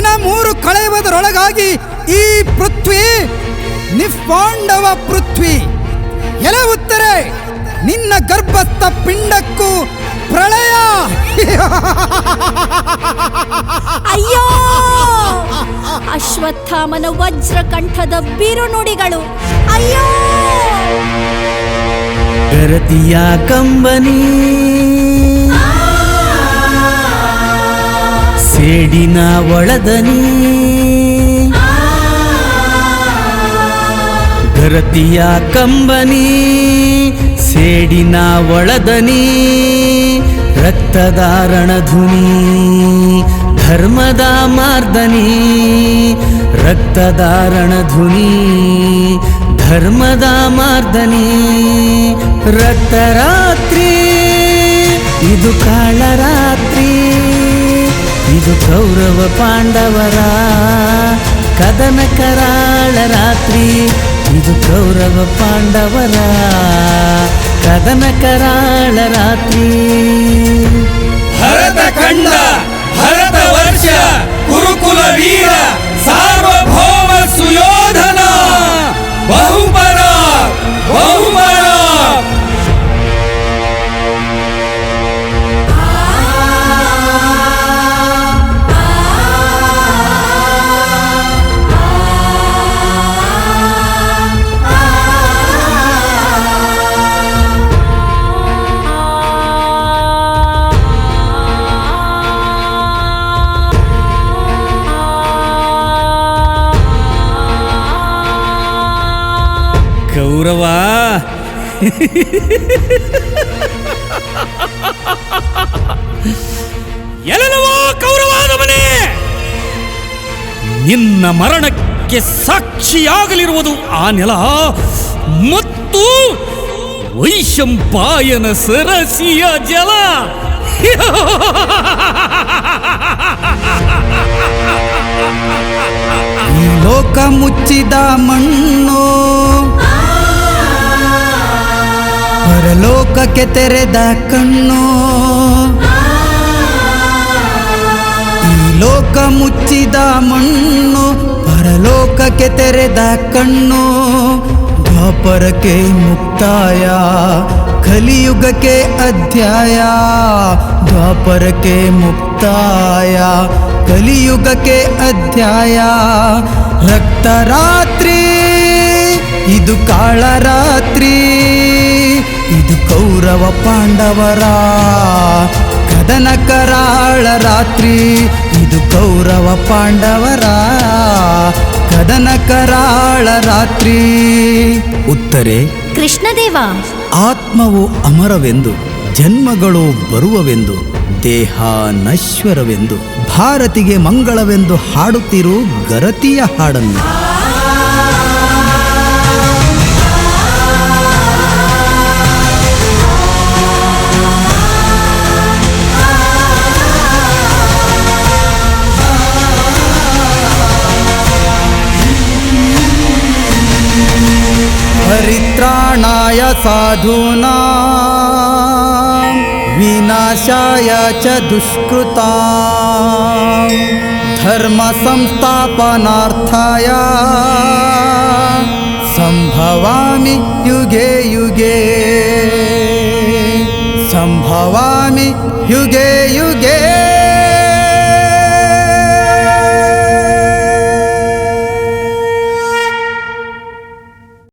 ದಿನ ಮೂರು ಕಳೆಯುವುದರೊಳಗಾಗಿ ಈ ಪೃಥ್ವಿ ನಿಪಾಂಡವ ಪೃಥ್ವಿ. ಎಲೆ ಉತ್ತರೆ ನಿನ್ನ ಗರ್ಭಸ್ಥ ಪಿಂಡಕ್ಕೂ ಪ್ರಳಯ. ಅಯ್ಯೋ! ಅಶ್ವತ್ಥಾಮನ ವಜ್ರಕಂಠದ ಬಿರುನುಡಿಗಳು. ಅಯ್ಯೋ! ಗರತಿಯ ಕಂಬನಿ. ಸೇಡಿನ ಒಳದನಿ. ಧರತಿಯ ಕಂಬನಿ, ಸೇಡಿನ ಒಳದನಿ ರಕ್ತದಾರಣ ಧುನಿ ಧರ್ಮದ ಮಾರ್ದನಿ ರಕ್ತದಾರಣ ಧುನಿ ಧರ್ಮದ ಮಾರ್ದನಿ, ರಕ್ತರಾತ್ರಿ, ಇದು ಕಾಳರಾತ್ರಿ ಇದು ಕೌರವ ಪಾಂಡವರ ಕದನ ಕರಾಳ ರಾತ್ರಿ. ಇದು ಕೌರವ ಪಾಂಡವರ ಕದನ ಕರಾಳ ರಾತ್ರಿ. ಭರತ ಖಂಡ ಭರತ ವರ್ಷ ಕುರುಕುಲ ವೀರ. ಕೌರವ ಎಲ್ಲವೋ ಕೌರವಾದ ನಿನ್ನ ಮರಣಕ್ಕೆ ಸಾಕ್ಷಿಯಾಗಲಿರುವುದು ಆ ನೆಲ ಮತ್ತು ವೈಶಂಪಾಯನ ಸರಸಿಯ ಜಲ. ಲೋಕ ಮುಚ್ಚಿದ ಮಣ್ಣು ಪರಲೋಕಕ್ಕೆ ತೆರೆದ ಕಣ್ಣು. ಈ ಲೋಕ ಮುಚ್ಚಿದ ಮಣ್ಣು ಪರಲೋಕಕ್ಕೆ ತೆರೆದ ಕಣ್ಣು. ದ್ವಾಪರಕ್ಕೆ ಮುಕ್ತಾಯ, ಕಲಿಯುಗಕ್ಕೆ ಅಧ್ಯಾಯ. ದ್ವಾಪರಕ್ಕೆ ಮುಕ್ತಾಯ, ಕಲಿಯುಗಕ್ಕೆ ಅಧ್ಯಾಯ. ರಕ್ತರಾತ್ರಿ, ಇದು ಕಾಳರಾತ್ರಿ. ಕೌರವ ಪಾಂಡವರ ಕದನ ಕರಾಳ ರಾತ್ರಿ ಇದು ಕೌರವ ಪಾಂಡವರ ಕದನ ಕರಾಳ ರಾತ್ರಿ. ಉತ್ತರೆ ಕೃಷ್ಣದೇವ. ಆತ್ಮವು ಅಮರವೆಂದು ಜನ್ಮಗಳು ಬರುವವೆಂದು ದೇಹ ನಶ್ವರವೆಂದು ಭಾರತಿಗೆ ಮಂಗಳವೆಂದು ಹಾಡುತ್ತಿರು ಗರತಿಯ ಹಾಡನ್ನು. साधूना विनाशाय च दुष्कृता धर्मसंस्थापनार्थाय सम्भवामि युगे युगे। सम्भवामि युगे युगे